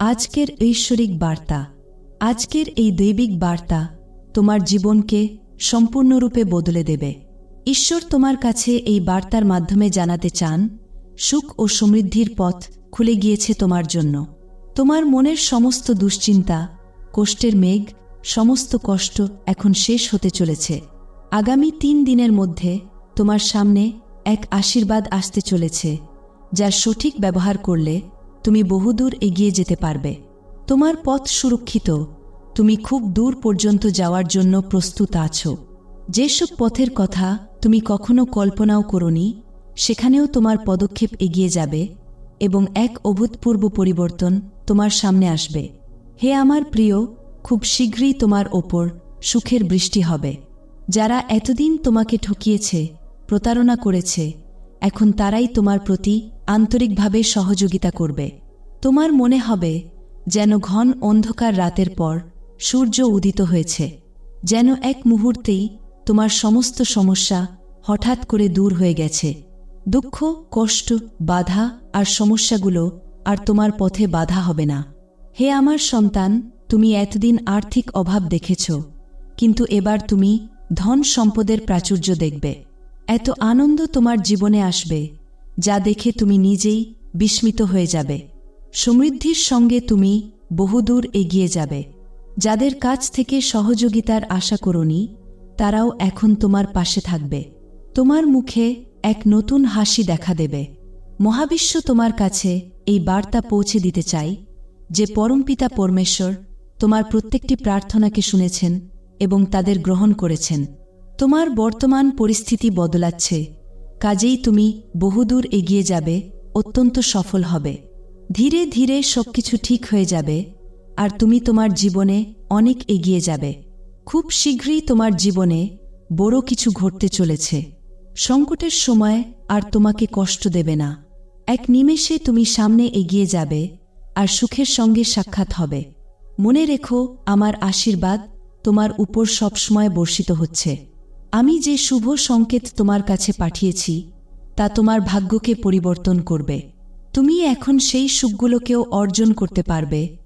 আজকের ঐশ্বরিক বার্তা, আজকের এই দৈবিক বার্তা তোমার জীবনকে সম্পূর্ণরূপে বদলে দেবে। ঈশ্বর তোমার কাছে এই বার্তার মাধ্যমে জানাতে চান, সুখ ও সমৃদ্ধির পথ খুলে গিয়েছে তোমার জন্য। তোমার মনের সমস্ত দুশ্চিন্তা, কষ্টের মেঘ, সমস্ত কষ্ট এখন শেষ হতে চলেছে। আগামী তিন দিনের মধ্যে তোমার সামনে এক আশীর্বাদ আসতে চলেছে, যার সঠিক ব্যবহার করলে তুমি বহুদূর এগিয়ে যেতে পারবে। তোমার পথ সুরক্ষিত। তুমি খুব দূর পর্যন্ত যাওয়ার জন্য প্রস্তুত আছো। যেসব পথের কথা তুমি কখনো কল্পনাও করনি, সেখানেও তোমার পদক্ষেপ এগিয়ে যাবে এবং এক অভূতপূর্ব পরিবর্তন তোমার সামনে আসবে। হে আমার প্রিয়, খুব শীঘ্রই তোমার ওপর সুখের বৃষ্টি হবে। যারা এতদিন তোমাকে ঠকিয়েছে, প্রতারণা করেছে, এখন তারাই তোমার প্রতি আন্তরিকভাবে সহযোগিতা করবে। তোমার মনে হবে যেন ঘন অন্ধকার রাতের পর সূর্য উদিত হয়েছে, যেন এক মুহূর্তেই তোমার সমস্ত সমস্যা হঠাৎ করে দূর হয়ে গেছে। দুঃখ, কষ্ট, বাধা আর সমস্যাগুলো আর তোমার পথে বাধা হবে না। হে আমার সন্তান, তুমি এতদিন আর্থিক অভাব দেখেছ, কিন্তু এবার তুমি ধন সম্পদের প্রাচুর্য দেখবে। এত আনন্দ তোমার জীবনে আসবে যা দেখে তুমি নিজেই বিস্মিত হয়ে যাবে। সমৃদ্ধির সঙ্গে তুমি বহুদূর এগিয়ে যাবে। যাদের কাছ থেকে সহযোগিতার আশা করনি, তারাও এখন তোমার পাশে থাকবে। তোমার মুখে এক নতুন হাসি দেখা দেবে। মহাবিশ্ব তোমার কাছে এই বার্তা পৌঁছে দিতে চাই যে পরমপিতা পরমেশ্বর তোমার প্রত্যেকটি প্রার্থনাকে শুনেছেন এবং তাদের গ্রহণ করেছেন। তোমার বর্তমান পরিস্থিতি বদলাচ্ছে। কাজেই তুমি বহুদূর এগিয়ে যাবে, অত্যন্ত সফল হবে। ধীরে ধীরে সবকিছু ঠিক হয়ে যাবে, আর তুমি তোমার জীবনে অনেক এগিয়ে যাবে। খুব শীঘ্রই তোমার জীবনে বড় কিছু ঘটতে চলেছে। সংকটের সময় আর তোমাকে কষ্ট দেবে না। এক নিমেষে তুমি সামনে এগিয়ে যাবে, আর সুখের সঙ্গে সাক্ষাৎ হবে। মনে রেখো, আমার আশীর্বাদ তোমার উপর সবসময় বর্ষিত হচ্ছে। আমি যে শুভ সংকেত তোমার কাছে পাঠিয়েছি, তা তোমার ভাগ্যকে পরিবর্তন করবে। তুমি এখন সেই সুখগুলোকেও অর্জন করতে পারবে,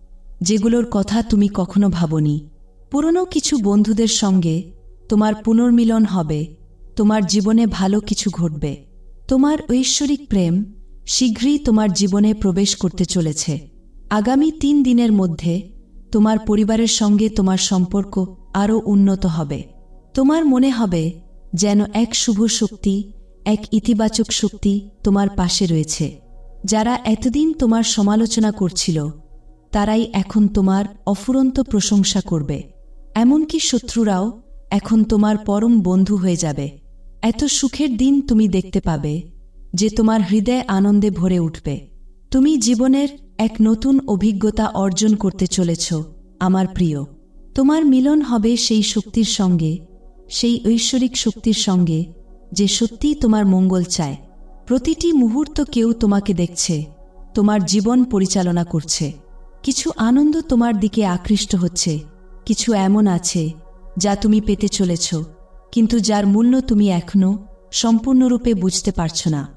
যেগুলোর কথা তুমি কখনো ভাবনি। পুরনো কিছু বন্ধুদের সঙ্গে তোমার পুনর্মিলন হবে, তোমার জীবনে ভালো কিছু ঘটবে। তোমার ঐশ্বরিক প্রেম শীঘ্রই তোমার জীবনে প্রবেশ করতে চলেছে। আগামী তিন দিনের মধ্যে তোমার পরিবারের সঙ্গে তোমার সম্পর্ক আরও উন্নত হবে। তোমার মনে হবে যেন এক শুভ শক্তি, এক ইতিবাচক শক্তি তোমার পাশে রয়েছে। যারা এতদিন তোমার সমালোচনা করছিল, তারাই এখন তোমার অফুরন্ত প্রশংসা করবে। এমনকি শত্রুরাও এখন তোমার পরম বন্ধু হয়ে যাবে। এত সুখের দিন তুমি দেখতে পাবে যে তোমার হৃদয় আনন্দে ভরে উঠবে। তুমি জীবনের এক নতুন অভিজ্ঞতা অর্জন করতে চলেছ, আমার প্রিয়। তোমার মিলন হবে সেই শক্তির সঙ্গে সেই ঐশ্বরিক শক্তির সঙ্গে, যে সত্যিই তোমার মঙ্গল চায়। প্রতিটি মুহূর্ত কেউ তোমাকে দেখছে, তোমার জীবন পরিচালনা করছে। কিছু আনন্দ তোমার দিকে আকৃষ্ট হচ্ছে, কিছু এমন আছে, যা তুমি পেতে চলেছ, কিন্তু যার মূল্য তুমি এখনও সম্পূর্ণরূপে বুঝতে পারছ না।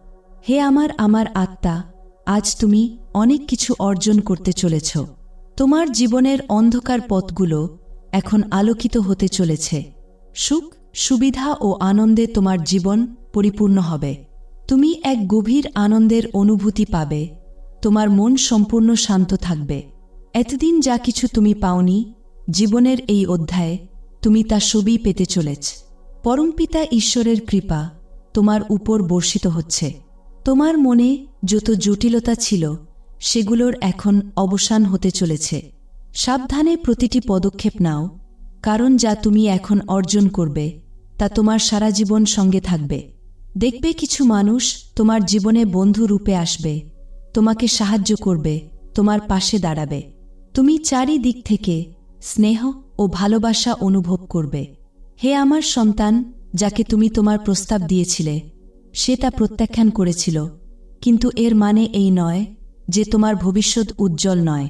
হে আমার আমার আত্মা, আজ তুমি অনেক কিছু অর্জন করতে চলেছ। তোমার জীবনের অন্ধকার পথগুলো এখন আলোকিত হতে চলেছে। সুখ, সুবিধা ও আনন্দে তোমার জীবন পরিপূর্ণ হবে। তুমি এক গভীর আনন্দের অনুভূতি পাবে। তোমার মন সম্পূর্ণ শান্ত থাকবে। এতদিন যা কিছু তুমি পাওনি, জীবনের এই অধ্যায়ে তুমি তা সবই পেতে চলেছ। পরমপিতা ঈশ্বরের কৃপা তোমার উপর বর্ষিত হচ্ছে। তোমার মনে যত জটিলতা ছিল, সেগুলোর এখন অবসান হতে চলেছে। সাবধানে প্রতিটি পদক্ষেপ নাও কারণ যা তুমি এখন অর্জন করবে, তা তোমার সারা জীবন সঙ্গে থাকবে। দেখবে কিছু মানুষ তোমার জীবনে বন্ধু রূপে আসবে, তোমাকে সাহায্য করবে, তোমার পাশে দাঁড়াবে। তুমি চারিদিক থেকে স্নেহ ও ভালোবাসা অনুভব করবে। হে আমার সন্তান, যাকে তুমি তোমার প্রস্তাব দিয়েছিলে, সে তা প্রত্যাখ্যান করেছিল, কিন্তু এর মানে এই নয় যে তোমার ভবিষ্যৎ উজ্জ্বল নয়।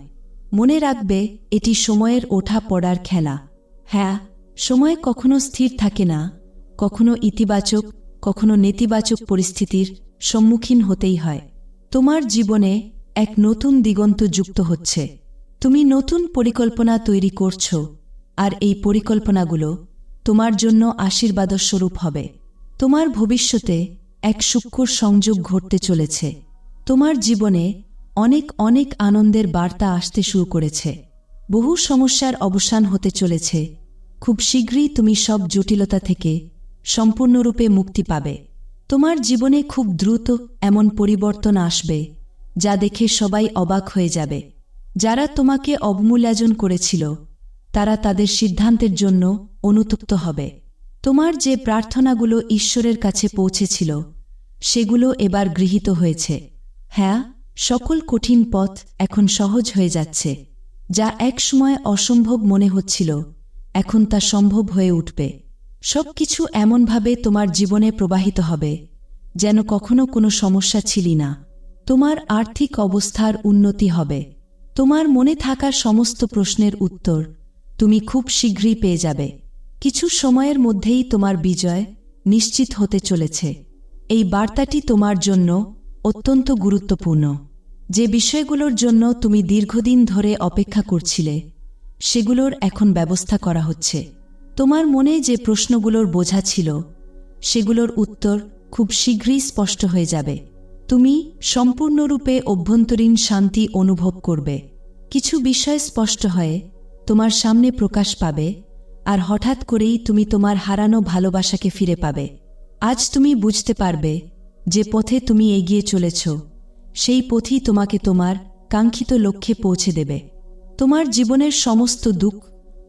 মনে রাখবে, এটি সময়ের ওঠা পড়ার খেলা। হ্যাঁ সময় কখনো স্থির থাকে না। কখনো ইতিবাচক, কখনো নেতিবাচক পরিস্থিতির সম্মুখীন হতেই হয়। তোমার জীবনে এক নতুন দিগন্ত যুক্ত হচ্ছে। তুমি নতুন পরিকল্পনা তৈরি করছ, আর এই পরিকল্পনাগুলো তোমার জন্য আশীর্বাদস্বরূপ হবে। তোমার ভবিষ্যতে এক সূক্ষ্ম সংযোগ ঘটতে চলেছে। তোমার জীবনে অনেক অনেক আনন্দের বার্তা আসতে শুরু করেছে। বহু সমস্যার অবসান হতে চলেছে। খুব শীঘ্রই তুমি সব জটিলতা থেকে সম্পূর্ণরূপে মুক্তি পাবে। তোমার জীবনে খুব দ্রুত এমন পরিবর্তন আসবে, যা দেখে সবাই অবাক হয়ে যাবে। যারা তোমাকে অবমূল্যায়ন করেছিল, তারা তাদের সিদ্ধান্তের জন্য অনুতপ্ত হবে। তোমার যে প্রার্থনাগুলো ঈশ্বরের কাছে পৌঁছেছিল, সেগুলো এবার গৃহীত হয়েছে। হ্যাঁ সকল কঠিন পথ এখন সহজ হয়ে যাচ্ছে। যা একসময় অসম্ভব মনে হচ্ছিল, এখন তা সম্ভব হয়ে উঠবে। সবকিছু এমনভাবে তোমার জীবনে প্রবাহিত হবে, যেন কখনো কোনো সমস্যা ছিলি না। তোমার আর্থিক অবস্থার উন্নতি হবে। তোমার মনে থাকা সমস্ত প্রশ্নের উত্তর তুমি খুব শীঘ্রই পেয়ে যাবে। কিছু সময়ের মধ্যেই তোমার বিজয় নিশ্চিত হতে চলেছে। এই বার্তাটি তোমার জন্য অত্যন্ত গুরুত্বপূর্ণ। যে বিষয়গুলোর জন্য তুমি দীর্ঘদিন ধরে অপেক্ষা করছিলে, সেগুলোর এখন ব্যবস্থা করা হচ্ছে। তোমার মনে যে প্রশ্নগুলোর বোঝা ছিল, সেগুলোর উত্তর খুব শীঘ্রই স্পষ্ট হয়ে যাবে। তুমি সম্পূর্ণরূপে অভ্যন্তরীণ শান্তি অনুভব করবে। কিছু বিষয় স্পষ্ট হয়ে তোমার সামনে প্রকাশ পাবে, আর হঠাৎ করেই তুমি তোমার হারানো ভালোবাসাকে ফিরে পাবে। আজ তুমি বুঝতে পারবে যে পথে তুমি এগিয়ে চলেছ। সেই পথই তোমাকে তোমার কাঙ্ক্ষিত লক্ষ্যে পৌঁছে দেবে। তোমার জীবনের সমস্ত দুঃখ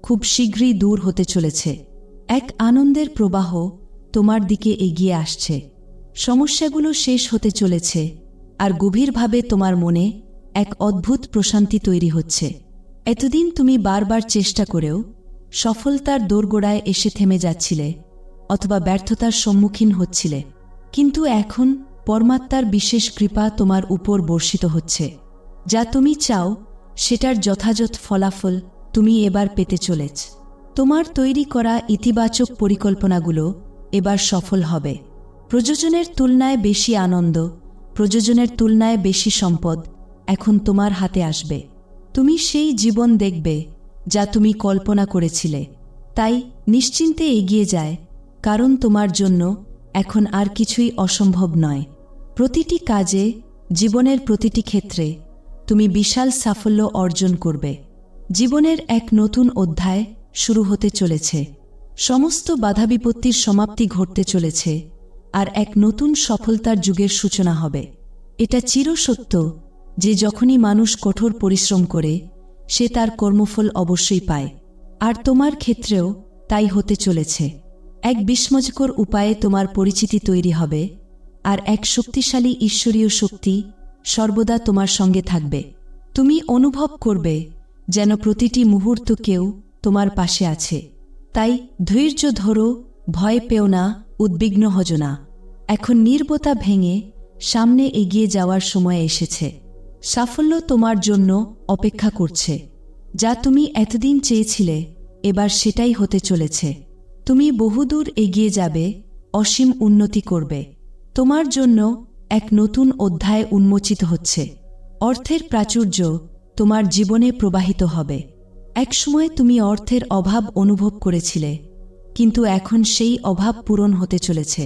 খুব শীঘ্রই দূর হতে চলেছে। এক আনন্দের প্রবাহ তোমার দিকে এগিয়ে আসছে। সমস্যাগুলো শেষ হতে চলেছে আর গভীরভাবে তোমার মনে এক অদ্ভুত প্রশান্তি তৈরি হচ্ছে। এতদিন তুমি বারবার চেষ্টা করেও সফলতার দোরগোড়ায় এসে থেমে যাচ্ছিলে অথবা ব্যর্থতার সম্মুখীন হচ্ছিলে। কিন্তু এখন পরমাত্মার বিশেষ কৃপা তোমার উপর বর্ষিত হচ্ছে। যা তুমি চাও, সেটার যথাযথ ফলাফল তুমি এবার পেতে চলেছ। তোমার তৈরি করা ইতিবাচক পরিকল্পনাগুলো এবার সফল হবে। প্রযোজনের তুলনায় বেশি আনন্দ, প্রযোজনের তুলনায় বেশি সম্পদ এখন তোমার হাতে আসবে। তুমি সেই জীবন দেখবে যা তুমি কল্পনা করেছিলে। তাই নিশ্চিন্তে এগিয়ে যায়, কারণ তোমার জন্য এখন আর কিছুই অসম্ভব নয়। প্রতিটি কাজে, জীবনের প্রতিটি ক্ষেত্রে, তুমি বিশাল সাফল্য অর্জন করবে। জীবনের এক নতুন অধ্যায় শুরু হতে চলেছে। সমস্ত বাধা বিপত্তির সমাপ্তি ঘটতে চলেছে, আর এক নতুন সফলতার যুগের সূচনা হবে। এটা চিরসত্য যে যখনই মানুষ কঠোর পরিশ্রম করে, সে তার কর্মফল অবশ্যই পায়। আর তোমার ক্ষেত্রেও তাই হতে চলেছে। এক বিস্ময়কর উপায়ে তোমার পরিচিতি তৈরি হবে। আর এক শক্তিশালী ঈশ্বরীয় শক্তি সর্বদা তোমার সঙ্গে থাকবে। তুমি অনুভব করবে যেন প্রতিটি মুহূর্ত কেউ তোমার পাশে আছে। তাই ধৈর্য ধরো, ভয় পেও না, উদ্বিগ্ন হজ না। এখন নির্বতা ভেঙে সামনে এগিয়ে যাওয়ার সময় এসেছে। সাফল্য তোমার জন্য অপেক্ষা করছে। যা তুমি এতদিন চেয়েছিলে, এবার সেটাই হতে চলেছে। তুমি বহুদূর এগিয়ে যাবে, অসীম উন্নতি করবে। তোমার জন্য এক নতুন অধ্যায় উন্মোচিত হচ্ছে। অর্থের প্রাচুর্য তোমার জীবনে প্রবাহিত হবে। একসময় তুমি অর্থের অভাব অনুভব করেছিলে, কিন্তু এখন সেই অভাব পূরণ হতে চলেছে।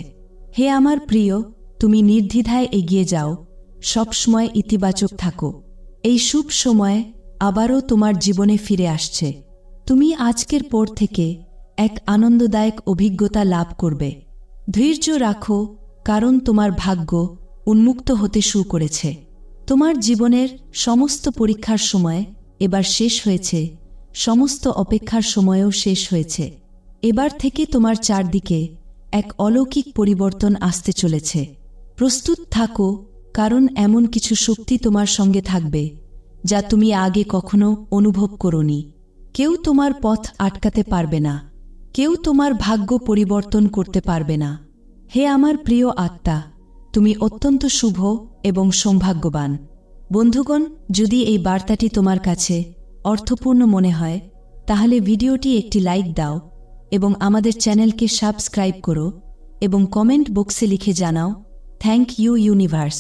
হে আমার প্রিয়, তুমি নির্দ্বিধায় এগিয়ে যাও, সবসময় ইতিবাচক থাকো। এই শুভ সময় আবারও তোমার জীবনে ফিরে আসছে। তুমি আজকের পর থেকে এক আনন্দদায়ক অভিজ্ঞতা লাভ করবে। ধৈর্য রাখো কারণ তোমার ভাগ্য উন্মুক্ত হতে শুরু করেছে। তোমার জীবনের সমস্ত পরীক্ষার সময় এবার শেষ হয়েছে, সমস্ত অপেক্ষার সময়ও শেষ হয়েছে। এবার থেকে তোমার চারদিকে এক অলৌকিক পরিবর্তন আসতে চলেছে। প্রস্তুত থাকো, কারণ এমন কিছু শক্তি তোমার সঙ্গে থাকবে, যা তুমি আগে কখনো অনুভব করনি। কেউ তোমার পথ আটকাতে পারবে না, কেউ তোমার ভাগ্য পরিবর্তন করতে পারবে না। হে আমার প্রিয় আত্মা, তুমি অত্যন্ত শুভ এবং সৌভাগ্যবান। বন্ধুগণ, যদি এই বার্তাটি তোমার কাছে অর্থপূর্ণ মনে হয়, তাহলে ভিডিওটি একটি লাইক দাও এবং আমাদের চ্যানেলকে সাবস্ক্রাইব করো এবং কমেন্ট বক্সে লিখে জানাও, থ্যাংক ইউ ইউনিভার্স।